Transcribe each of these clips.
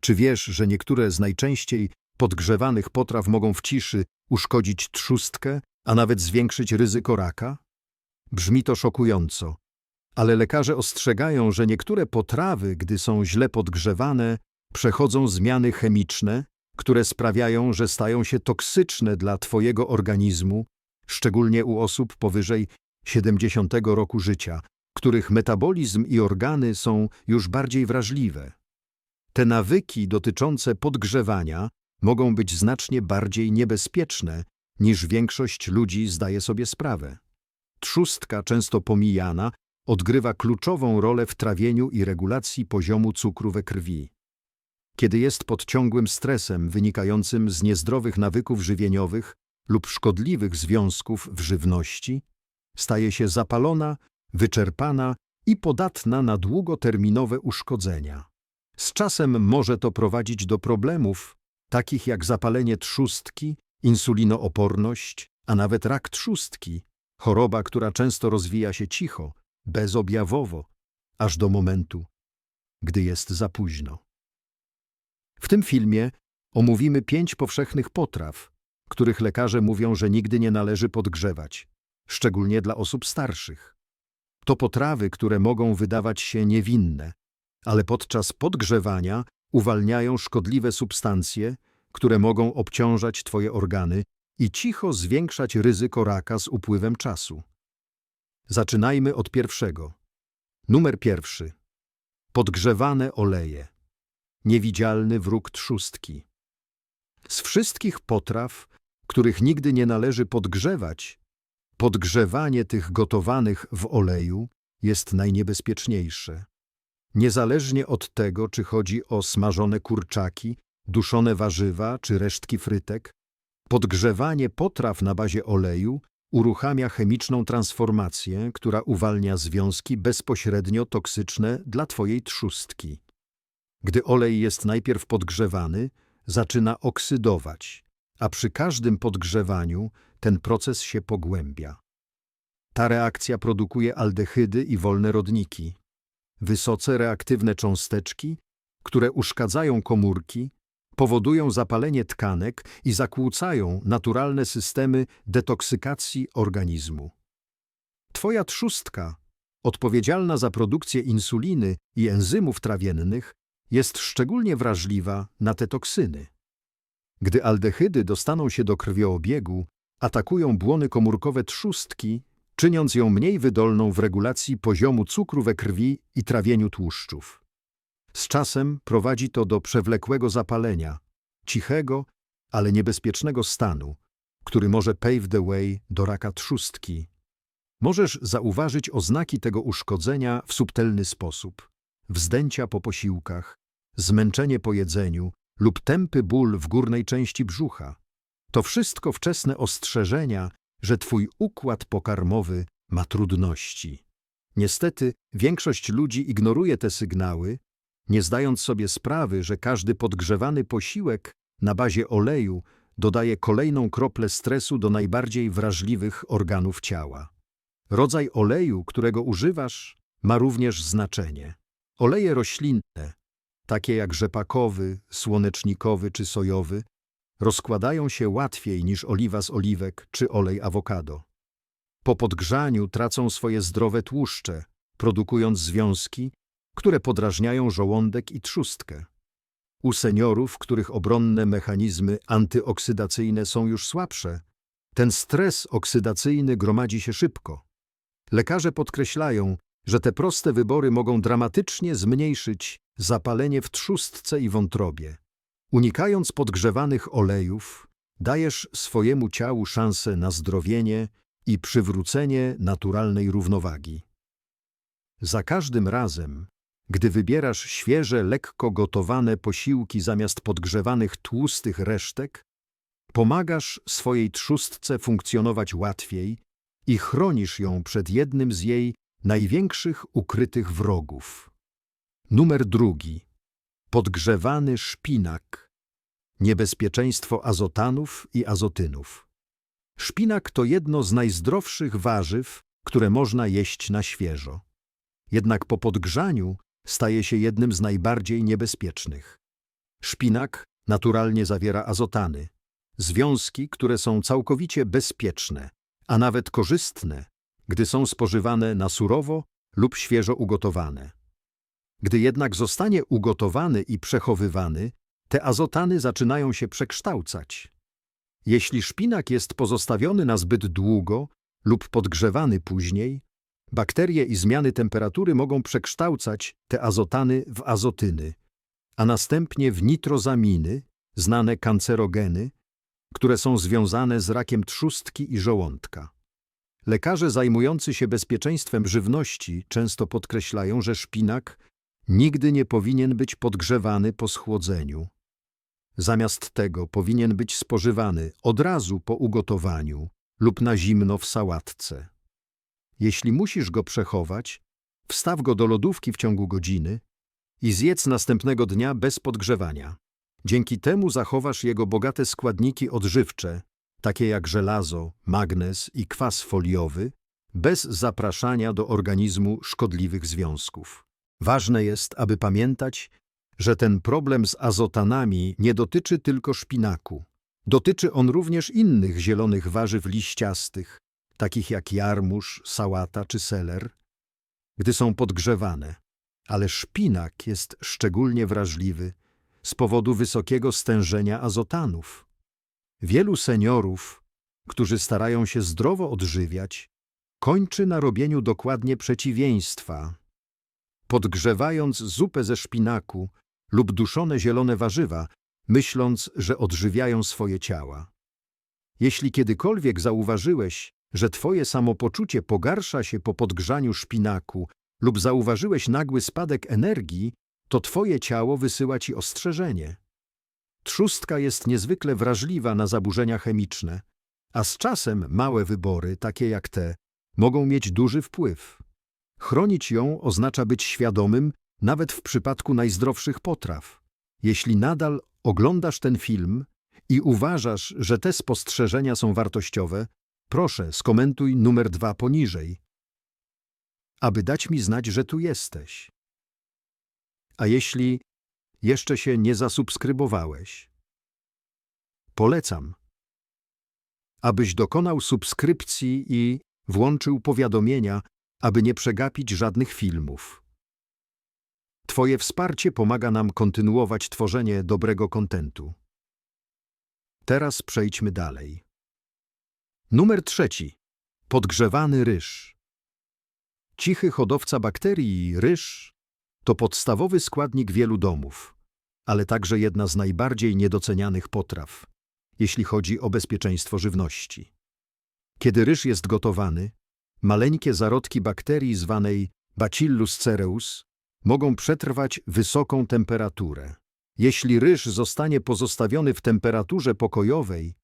Czy wiesz, że niektóre z najczęściej podgrzewanych potraw mogą w ciszy uszkodzić trzustkę, a nawet zwiększyć ryzyko raka? Brzmi to szokująco, ale lekarze ostrzegają, że niektóre potrawy, gdy są źle podgrzewane, przechodzą zmiany chemiczne, które sprawiają, że stają się toksyczne dla Twojego organizmu, szczególnie u osób powyżej 70 roku życia, których metabolizm i organy są już bardziej wrażliwe. Te nawyki dotyczące podgrzewania mogą być znacznie bardziej niebezpieczne, niż większość ludzi zdaje sobie sprawę. Trzustka, często pomijana, odgrywa kluczową rolę w trawieniu i regulacji poziomu cukru we krwi. Kiedy jest pod ciągłym stresem wynikającym z niezdrowych nawyków żywieniowych lub szkodliwych związków w żywności, staje się zapalona, wyczerpana i podatna na długoterminowe uszkodzenia. Z czasem może to prowadzić do problemów, takich jak zapalenie trzustki, insulinooporność, a nawet rak trzustki, choroba, która często rozwija się cicho, bezobjawowo, aż do momentu, gdy jest za późno. W tym filmie omówimy pięć powszechnych potraw, których lekarze mówią, że nigdy nie należy podgrzewać, szczególnie dla osób starszych. To potrawy, które mogą wydawać się niewinne, ale podczas podgrzewania uwalniają szkodliwe substancje, które mogą obciążać Twoje organy i cicho zwiększać ryzyko raka z upływem czasu. Zaczynajmy od pierwszego. Numer pierwszy. Podgrzewane oleje. Niewidzialny wróg trzustki. Z wszystkich potraw, których nigdy nie należy podgrzewać, podgrzewanie tych gotowanych w oleju jest najniebezpieczniejsze. Niezależnie od tego, czy chodzi o smażone kurczaki, duszone warzywa czy resztki frytek, podgrzewanie potraw na bazie oleju uruchamia chemiczną transformację, która uwalnia związki bezpośrednio toksyczne dla Twojej trzustki. Gdy olej jest najpierw podgrzewany, zaczyna oksydować, a przy każdym podgrzewaniu ten proces się pogłębia. Ta reakcja produkuje aldehydy i wolne rodniki, wysoce reaktywne cząsteczki, które uszkadzają komórki, powodują zapalenie tkanek i zakłócają naturalne systemy detoksykacji organizmu. Twoja trzustka, odpowiedzialna za produkcję insuliny i enzymów trawiennych, jest szczególnie wrażliwa na te toksyny. Gdy aldehydy dostaną się do krwiobiegu, atakują błony komórkowe trzustki, czyniąc ją mniej wydolną w regulacji poziomu cukru we krwi i trawieniu tłuszczów. Z czasem prowadzi to do przewlekłego zapalenia, cichego, ale niebezpiecznego stanu, który może pave the way do raka trzustki. Możesz zauważyć oznaki tego uszkodzenia w subtelny sposób. Wzdęcia po posiłkach, zmęczenie po jedzeniu lub tępy ból w górnej części brzucha. To wszystko wczesne ostrzeżenia, że Twój układ pokarmowy ma trudności. Niestety, większość ludzi ignoruje te sygnały, nie zdając sobie sprawy, że każdy podgrzewany posiłek na bazie oleju dodaje kolejną kroplę stresu do najbardziej wrażliwych organów ciała. Rodzaj oleju, którego używasz, ma również znaczenie. Oleje roślinne, takie jak rzepakowy, słonecznikowy czy sojowy, rozkładają się łatwiej niż oliwa z oliwek czy olej awokado. Po podgrzaniu tracą swoje zdrowe tłuszcze, produkując związki, które podrażniają żołądek i trzustkę. U seniorów, których obronne mechanizmy antyoksydacyjne są już słabsze, ten stres oksydacyjny gromadzi się szybko. Lekarze podkreślają, że te proste wybory mogą dramatycznie zmniejszyć zapalenie w trzustce i wątrobie. Unikając podgrzewanych olejów, dajesz swojemu ciału szansę na zdrowienie i przywrócenie naturalnej równowagi. Za każdym razem, gdy wybierasz świeże, lekko gotowane posiłki zamiast podgrzewanych tłustych resztek, pomagasz swojej trzustce funkcjonować łatwiej i chronisz ją przed jednym z jej największych ukrytych wrogów. Numer drugi. Podgrzewany szpinak. Niebezpieczeństwo azotanów i azotynów. Szpinak to jedno z najzdrowszych warzyw, które można jeść na świeżo. Jednak po podgrzaniu staje się jednym z najbardziej niebezpiecznych. Szpinak naturalnie zawiera azotany, związki, które są całkowicie bezpieczne, a nawet korzystne, gdy są spożywane na surowo lub świeżo ugotowane. Gdy jednak zostanie ugotowany i przechowywany, te azotany zaczynają się przekształcać. Jeśli szpinak jest pozostawiony na zbyt długo lub podgrzewany później, bakterie i zmiany temperatury mogą przekształcać te azotany w azotyny, a następnie w nitrozaminy, znane kancerogeny, które są związane z rakiem trzustki i żołądka. Lekarze zajmujący się bezpieczeństwem żywności często podkreślają, że szpinak nigdy nie powinien być podgrzewany po schłodzeniu. Zamiast tego powinien być spożywany od razu po ugotowaniu lub na zimno w sałatce. Jeśli musisz go przechować, wstaw go do lodówki w ciągu godziny i zjedz następnego dnia bez podgrzewania. Dzięki temu zachowasz jego bogate składniki odżywcze, takie jak żelazo, magnez i kwas foliowy, bez zapraszania do organizmu szkodliwych związków. Ważne jest, aby pamiętać, że ten problem z azotanami nie dotyczy tylko szpinaku. Dotyczy on również innych zielonych warzyw liściastych, takich jak jarmuż, sałata czy seler, gdy są podgrzewane. Ale szpinak jest szczególnie wrażliwy z powodu wysokiego stężenia azotanów. Wielu seniorów, którzy starają się zdrowo odżywiać, kończy na robieniu dokładnie przeciwieństwa. Podgrzewając zupę ze szpinaku lub duszone zielone warzywa, myśląc, że odżywiają swoje ciała. Jeśli kiedykolwiek zauważyłeś, że twoje samopoczucie pogarsza się po podgrzaniu szpinaku lub zauważyłeś nagły spadek energii, to twoje ciało wysyła ci ostrzeżenie. Trzustka jest niezwykle wrażliwa na zaburzenia chemiczne, a z czasem małe wybory, takie jak te, mogą mieć duży wpływ. Chronić ją oznacza być świadomym nawet w przypadku najzdrowszych potraw. Jeśli nadal oglądasz ten film i uważasz, że te spostrzeżenia są wartościowe, proszę skomentuj numer dwa poniżej, aby dać mi znać, że tu jesteś. A jeśli jeszcze się nie zasubskrybowałeś, polecam, abyś dokonał subskrypcji i włączył powiadomienia, aby nie przegapić żadnych filmów. Twoje wsparcie pomaga nam kontynuować tworzenie dobrego kontentu. Teraz przejdźmy dalej. Numer trzeci. Podgrzewany ryż. Cichy hodowca bakterii ryż to podstawowy składnik wielu domów, ale także jedna z najbardziej niedocenianych potraw, jeśli chodzi o bezpieczeństwo żywności. Kiedy ryż jest gotowany, maleńkie zarodki bakterii zwanej Bacillus cereus mogą przetrwać wysoką temperaturę. Jeśli ryż zostanie pozostawiony w temperaturze pokojowej,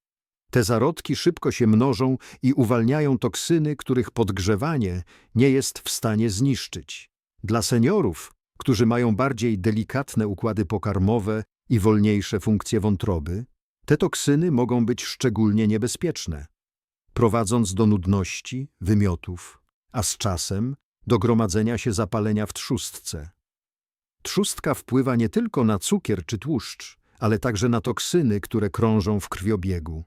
te zarodki szybko się mnożą i uwalniają toksyny, których podgrzewanie nie jest w stanie zniszczyć. Dla seniorów, którzy mają bardziej delikatne układy pokarmowe i wolniejsze funkcje wątroby, te toksyny mogą być szczególnie niebezpieczne, prowadząc do nudności, wymiotów, a z czasem do gromadzenia się zapalenia w trzustce. Trzustka wpływa nie tylko na cukier czy tłuszcz, ale także na toksyny, które krążą w krwiobiegu.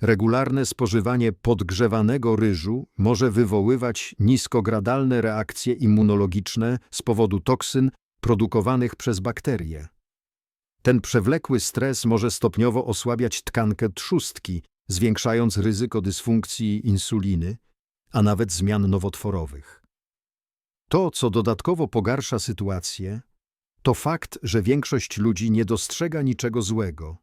Regularne spożywanie podgrzewanego ryżu może wywoływać niskogradalne reakcje immunologiczne z powodu toksyn produkowanych przez bakterie. Ten przewlekły stres może stopniowo osłabiać tkankę trzustki, zwiększając ryzyko dysfunkcji insuliny, a nawet zmian nowotworowych. To, co dodatkowo pogarsza sytuację, to fakt, że większość ludzi nie dostrzega niczego złego.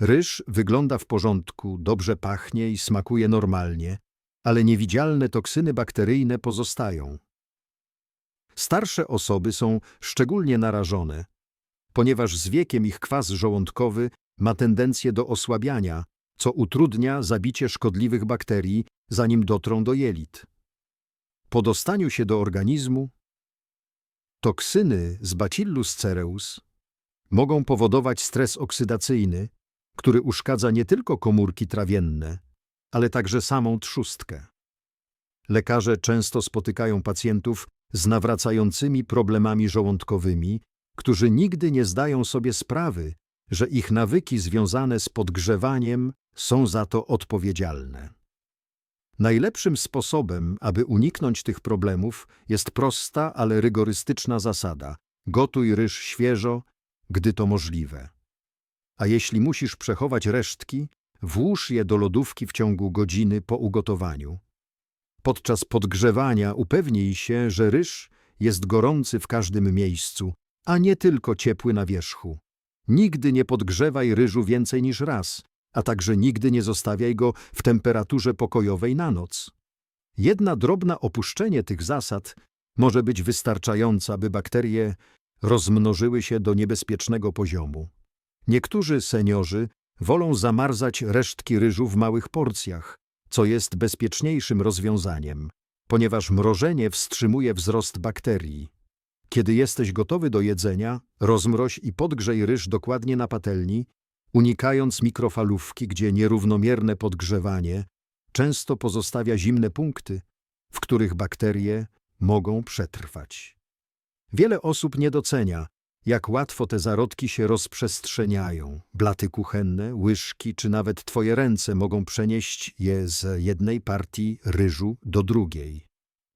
Ryż wygląda w porządku, dobrze pachnie i smakuje normalnie, ale niewidzialne toksyny bakteryjne pozostają. Starsze osoby są szczególnie narażone, ponieważ z wiekiem ich kwas żołądkowy ma tendencję do osłabiania, co utrudnia zabicie szkodliwych bakterii, zanim dotrą do jelit. Po dostaniu się do organizmu, toksyny z Bacillus cereus mogą powodować stres oksydacyjny, który uszkadza nie tylko komórki trawienne, ale także samą trzustkę. Lekarze często spotykają pacjentów z nawracającymi problemami żołądkowymi, którzy nigdy nie zdają sobie sprawy, że ich nawyki związane z podgrzewaniem są za to odpowiedzialne. Najlepszym sposobem, aby uniknąć tych problemów, jest prosta, ale rygorystyczna zasada: gotuj ryż świeżo, gdy to możliwe. A jeśli musisz przechować resztki, włóż je do lodówki w ciągu godziny po ugotowaniu. Podczas podgrzewania upewnij się, że ryż jest gorący w każdym miejscu, a nie tylko ciepły na wierzchu. Nigdy nie podgrzewaj ryżu więcej niż raz, a także nigdy nie zostawiaj go w temperaturze pokojowej na noc. Jedna drobna opuszczenie tych zasad może być wystarczająca, by bakterie rozmnożyły się do niebezpiecznego poziomu. Niektórzy seniorzy wolą zamarzać resztki ryżu w małych porcjach, co jest bezpieczniejszym rozwiązaniem, ponieważ mrożenie wstrzymuje wzrost bakterii. Kiedy jesteś gotowy do jedzenia, rozmroź i podgrzej ryż dokładnie na patelni, unikając mikrofalówki, gdzie nierównomierne podgrzewanie często pozostawia zimne punkty, w których bakterie mogą przetrwać. Wiele osób nie docenia, jak łatwo te zarodki się rozprzestrzeniają. Blaty kuchenne, łyżki czy nawet twoje ręce mogą przenieść je z jednej partii ryżu do drugiej.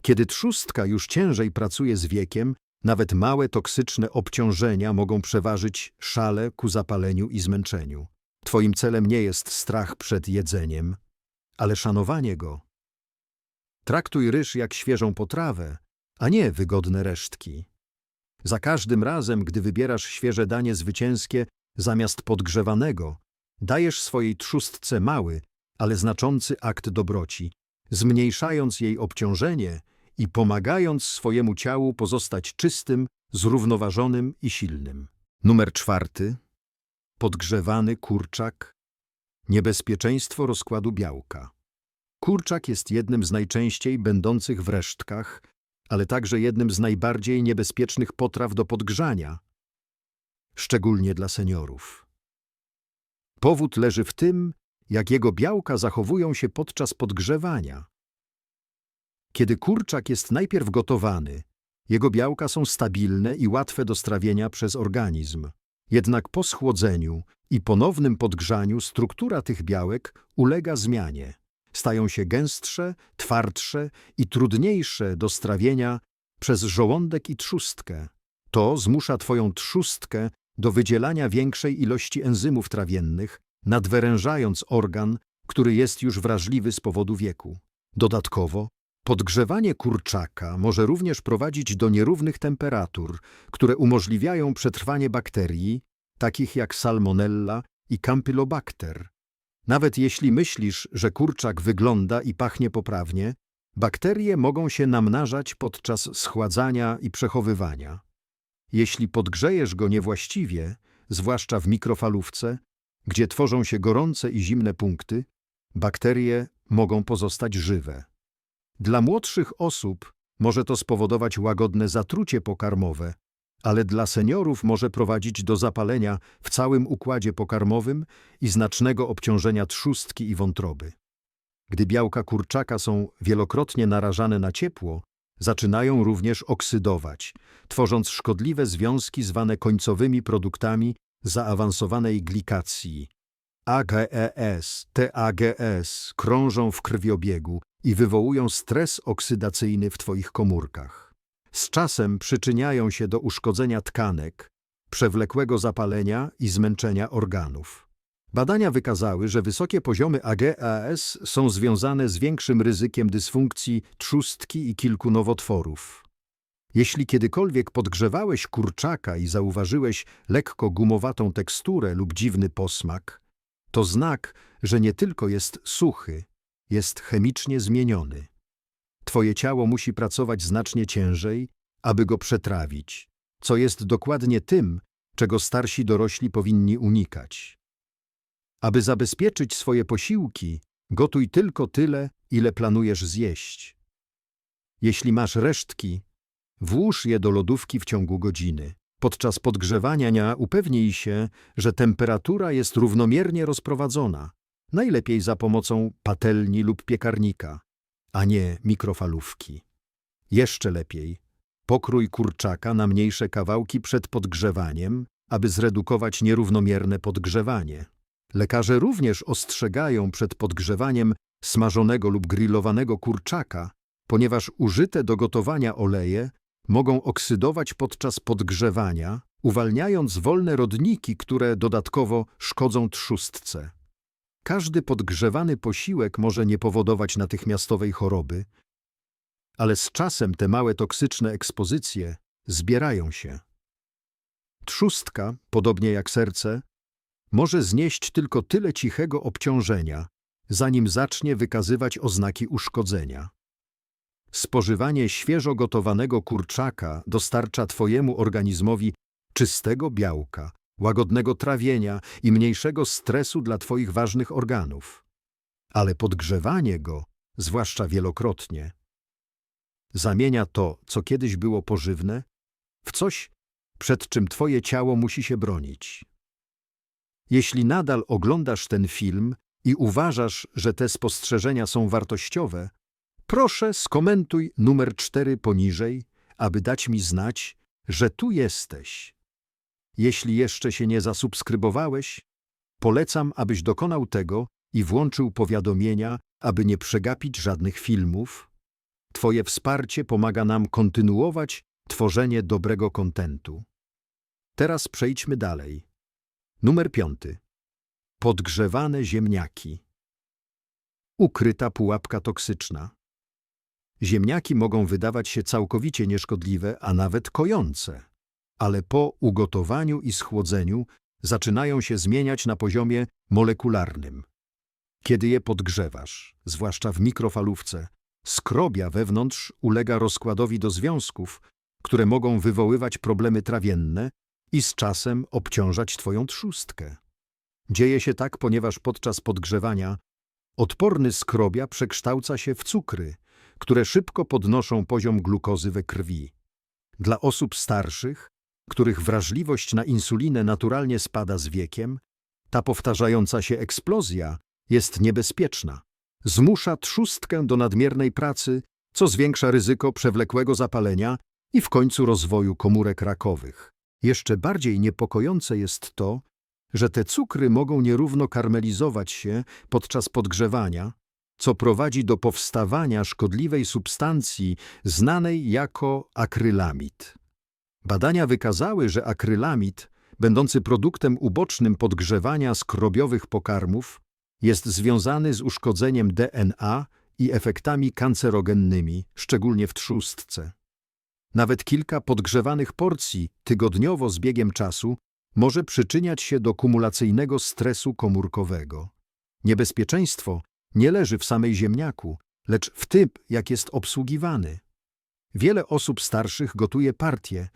Kiedy trzustka już ciężej pracuje z wiekiem, nawet małe toksyczne obciążenia mogą przeważyć szale ku zapaleniu i zmęczeniu. Twoim celem nie jest strach przed jedzeniem, ale szanowanie go. Traktuj ryż jak świeżą potrawę, a nie wygodne resztki. Za każdym razem, gdy wybierasz świeże danie zwycięskie zamiast podgrzewanego, dajesz swojej trzustce mały, ale znaczący akt dobroci, zmniejszając jej obciążenie i pomagając swojemu ciału pozostać czystym, zrównoważonym i silnym. Numer czwarty. Podgrzewany kurczak. Niebezpieczeństwo rozkładu białka. Kurczak jest jednym z najczęściej będących w resztkach, ale także jednym z najbardziej niebezpiecznych potraw do podgrzania, szczególnie dla seniorów. Powód leży w tym, jak jego białka zachowują się podczas podgrzewania. Kiedy kurczak jest najpierw gotowany, jego białka są stabilne i łatwe do strawienia przez organizm. Jednak po schłodzeniu i ponownym podgrzaniu struktura tych białek ulega zmianie. Stają się gęstsze, twardsze i trudniejsze do strawienia przez żołądek i trzustkę. To zmusza twoją trzustkę do wydzielania większej ilości enzymów trawiennych, nadwyrężając organ, który jest już wrażliwy z powodu wieku. Dodatkowo, podgrzewanie kurczaka może również prowadzić do nierównych temperatur, które umożliwiają przetrwanie bakterii, takich jak salmonella i campylobacter. Nawet jeśli myślisz, że kurczak wygląda i pachnie poprawnie, bakterie mogą się namnażać podczas schładzania i przechowywania. Jeśli podgrzejesz go niewłaściwie, zwłaszcza w mikrofalówce, gdzie tworzą się gorące i zimne punkty, bakterie mogą pozostać żywe. Dla młodszych osób może to spowodować łagodne zatrucie pokarmowe, ale dla seniorów może prowadzić do zapalenia w całym układzie pokarmowym i znacznego obciążenia trzustki i wątroby. Gdy białka kurczaka są wielokrotnie narażane na ciepło, zaczynają również oksydować, tworząc szkodliwe związki zwane końcowymi produktami zaawansowanej glikacji. AGES, TAGS krążą w krwiobiegu i wywołują stres oksydacyjny w Twoich komórkach. Z czasem przyczyniają się do uszkodzenia tkanek, przewlekłego zapalenia i zmęczenia organów. Badania wykazały, że wysokie poziomy AGAS są związane z większym ryzykiem dysfunkcji trzustki i kilku nowotworów. Jeśli kiedykolwiek podgrzewałeś kurczaka i zauważyłeś lekko gumowatą teksturę lub dziwny posmak, to znak, że nie tylko jest suchy, jest chemicznie zmieniony. Twoje ciało musi pracować znacznie ciężej, aby go przetrawić, co jest dokładnie tym, czego starsi dorośli powinni unikać. Aby zabezpieczyć swoje posiłki, gotuj tylko tyle, ile planujesz zjeść. Jeśli masz resztki, włóż je do lodówki w ciągu godziny. Podczas podgrzewania upewnij się, że temperatura jest równomiernie rozprowadzona, najlepiej za pomocą patelni lub piekarnika a nie mikrofalówki. Jeszcze lepiej, Pokrój kurczaka na mniejsze kawałki przed podgrzewaniem, aby zredukować nierównomierne podgrzewanie. Lekarze również ostrzegają przed podgrzewaniem smażonego lub grillowanego kurczaka, ponieważ użyte do gotowania oleje mogą oksydować podczas podgrzewania, uwalniając wolne rodniki, które dodatkowo szkodzą trzustce. Każdy podgrzewany posiłek może nie powodować natychmiastowej choroby, ale z czasem te małe toksyczne ekspozycje zbierają się. Trzustka, podobnie jak serce, może znieść tylko tyle cichego obciążenia, zanim zacznie wykazywać oznaki uszkodzenia. Spożywanie świeżo gotowanego kurczaka dostarcza Twojemu organizmowi czystego białka, łagodnego trawienia i mniejszego stresu dla Twoich ważnych organów. Ale podgrzewanie go, zwłaszcza wielokrotnie, zamienia to, co kiedyś było pożywne, w coś, przed czym Twoje ciało musi się bronić. Jeśli nadal oglądasz ten film i uważasz, że te spostrzeżenia są wartościowe, proszę skomentuj numer 4 poniżej, aby dać mi znać, że tu jesteś. Jeśli jeszcze się nie zasubskrybowałeś, polecam, abyś dokonał tego i włączył powiadomienia, aby nie przegapić żadnych filmów. Twoje wsparcie pomaga nam kontynuować tworzenie dobrego kontentu. Teraz przejdźmy dalej. Numer piąty. Podgrzewane ziemniaki. Ukryta pułapka toksyczna. Ziemniaki mogą wydawać się całkowicie nieszkodliwe, a nawet kojące, ale po ugotowaniu i schłodzeniu zaczynają się zmieniać na poziomie molekularnym. Kiedy je podgrzewasz, zwłaszcza w mikrofalówce, skrobia wewnątrz ulega rozkładowi do związków, które mogą wywoływać problemy trawienne i z czasem obciążać Twoją trzustkę. Dzieje się tak, ponieważ podczas podgrzewania odporny skrobia przekształca się w cukry, które szybko podnoszą poziom glukozy we krwi. Dla osób starszych, których wrażliwość na insulinę naturalnie spada z wiekiem, ta powtarzająca się eksplozja jest niebezpieczna. Zmusza trzustkę do nadmiernej pracy, co zwiększa ryzyko przewlekłego zapalenia i w końcu rozwoju komórek rakowych. Jeszcze bardziej niepokojące jest to, że te cukry mogą nierówno karmelizować się podczas podgrzewania, co prowadzi do powstawania szkodliwej substancji znanej jako akrylamid. Badania wykazały, że akrylamid, będący produktem ubocznym podgrzewania skrobiowych pokarmów, jest związany z uszkodzeniem DNA i efektami kancerogennymi, szczególnie w trzustce. Nawet kilka podgrzewanych porcji tygodniowo z biegiem czasu może przyczyniać się do kumulacyjnego stresu komórkowego. Niebezpieczeństwo nie leży w samej ziemniaku, lecz w tym, jak jest obsługiwany. Wiele osób starszych gotuje partie,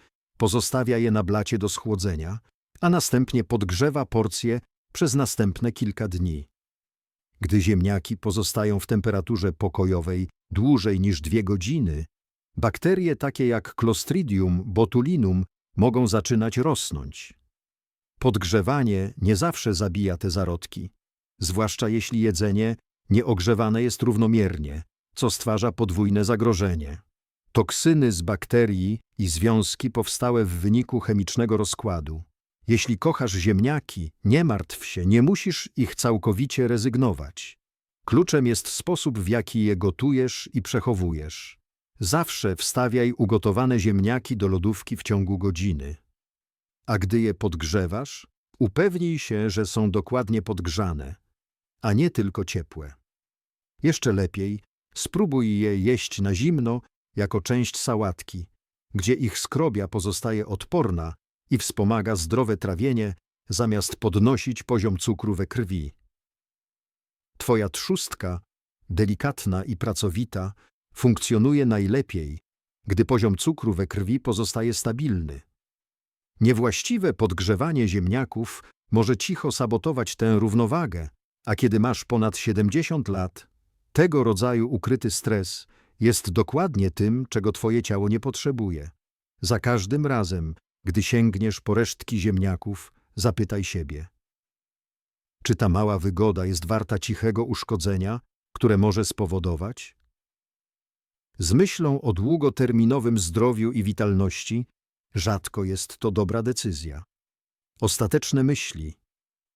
pozostawia je na blacie do schłodzenia, a następnie podgrzewa porcje przez następne kilka dni. Gdy ziemniaki pozostają w temperaturze pokojowej dłużej niż dwie godziny, bakterie takie jak Clostridium botulinum mogą zaczynać rosnąć. Podgrzewanie nie zawsze zabija te zarodki, zwłaszcza jeśli jedzenie nieogrzewane jest równomiernie, co stwarza podwójne zagrożenie. Toksyny z bakterii i związki powstałe w wyniku chemicznego rozkładu. Jeśli kochasz ziemniaki, nie martw się, nie musisz ich całkowicie rezygnować. Kluczem jest sposób, w jaki je gotujesz i przechowujesz. Zawsze wstawiaj ugotowane ziemniaki do lodówki w ciągu godziny. A gdy je podgrzewasz, upewnij się, że są dokładnie podgrzane, a nie tylko ciepłe. Jeszcze lepiej, spróbuj je jeść na zimno jako część sałatki, gdzie ich skrobia pozostaje odporna i wspomaga zdrowe trawienie, zamiast podnosić poziom cukru we krwi. Twoja trzustka, delikatna i pracowita, funkcjonuje najlepiej, gdy poziom cukru we krwi pozostaje stabilny. Niewłaściwe podgrzewanie ziemniaków może cicho sabotować tę równowagę, a kiedy masz ponad 70 lat, tego rodzaju ukryty stres jest dokładnie tym, czego twoje ciało nie potrzebuje. Za każdym razem, gdy sięgniesz po resztki ziemniaków, zapytaj siebie. Czy ta mała wygoda jest warta cichego uszkodzenia, które może spowodować? z myślą o długoterminowym zdrowiu i witalności, rzadko jest to dobra decyzja. Ostateczne myśli,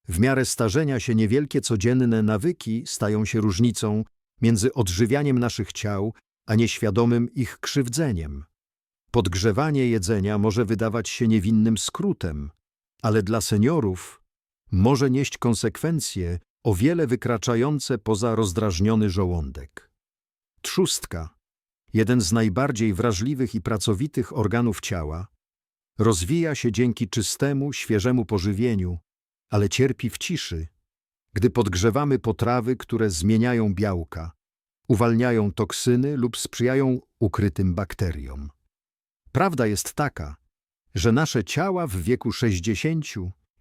w miarę starzenia się niewielkie codzienne nawyki stają się różnicą między odżywianiem naszych ciał, a nieświadomym ich krzywdzeniem. Podgrzewanie jedzenia może wydawać się niewinnym skrótem, ale dla seniorów może nieść konsekwencje o wiele wykraczające poza rozdrażniony żołądek. Trzustka, jeden z najbardziej wrażliwych i pracowitych organów ciała, rozwija się dzięki czystemu, świeżemu pożywieniu, ale cierpi w ciszy, gdy podgrzewamy potrawy, które zmieniają białka, uwalniają toksyny lub sprzyjają ukrytym bakteriom. Prawda jest taka, że nasze ciała w wieku 60,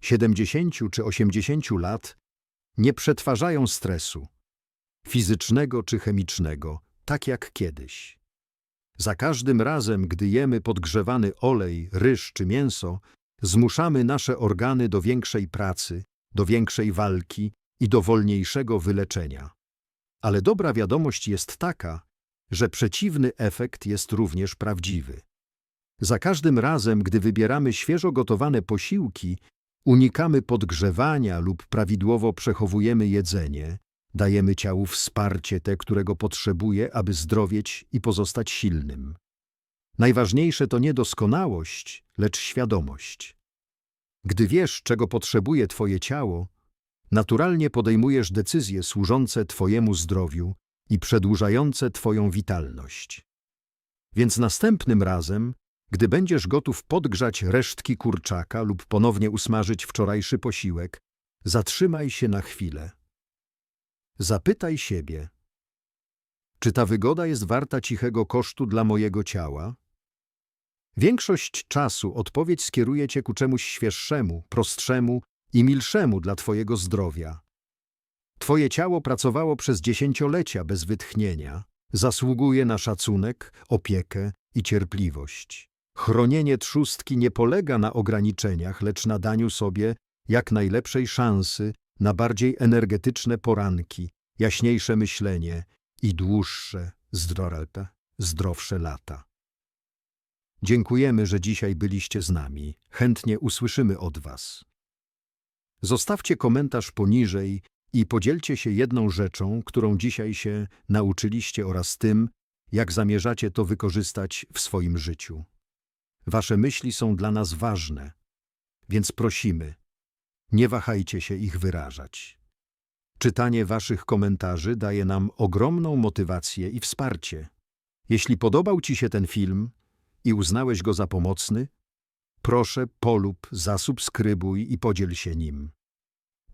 70 czy 80 lat nie przetwarzają stresu, fizycznego czy chemicznego, tak jak kiedyś. Za każdym razem, gdy jemy podgrzewany olej, ryż czy mięso, zmuszamy nasze organy do większej pracy, do większej walki i do wolniejszego wyleczenia. Ale dobra wiadomość jest taka, że przeciwny efekt jest również prawdziwy. Za każdym razem, gdy wybieramy świeżo gotowane posiłki, unikamy podgrzewania lub prawidłowo przechowujemy jedzenie, dajemy ciału wsparcie te, którego potrzebuje, aby zdrowieć i pozostać silnym. Najważniejsze to nie doskonałość, lecz świadomość. Gdy wiesz, czego potrzebuje Twoje ciało, naturalnie podejmujesz decyzje służące Twojemu zdrowiu i przedłużające Twoją witalność. Więc następnym razem, gdy będziesz gotów podgrzać resztki kurczaka lub ponownie usmażyć wczorajszy posiłek, zatrzymaj się na chwilę. Zapytaj siebie, czy ta wygoda jest warta cichego kosztu dla mojego ciała? Większość czasu odpowiedź skieruje cię ku czemuś świeższemu, prostszemu i milszemu dla twojego zdrowia. Twoje ciało pracowało przez dziesięciolecia bez wytchnienia, zasługuje na szacunek, opiekę i cierpliwość. Chronienie trzustki nie polega na ograniczeniach, lecz na daniu sobie jak najlepszej szansy na bardziej energetyczne poranki, jaśniejsze myślenie i dłuższe, zdrowe, zdrowsze lata. Dziękujemy, że dzisiaj byliście z nami. Chętnie usłyszymy od Was. Zostawcie komentarz poniżej i podzielcie się jedną rzeczą, którą dzisiaj się nauczyliście oraz tym, jak zamierzacie to wykorzystać w swoim życiu. Wasze myśli są dla nas ważne, więc prosimy, nie wahajcie się ich wyrażać. Czytanie Waszych komentarzy daje nam ogromną motywację i wsparcie. Jeśli podobał Ci się ten film i uznałeś go za pomocny, proszę polub, zasubskrybuj i podziel się nim.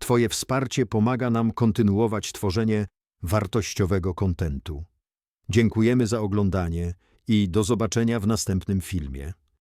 Twoje wsparcie pomaga nam kontynuować tworzenie wartościowego kontentu. Dziękujemy za oglądanie i do zobaczenia w następnym filmie.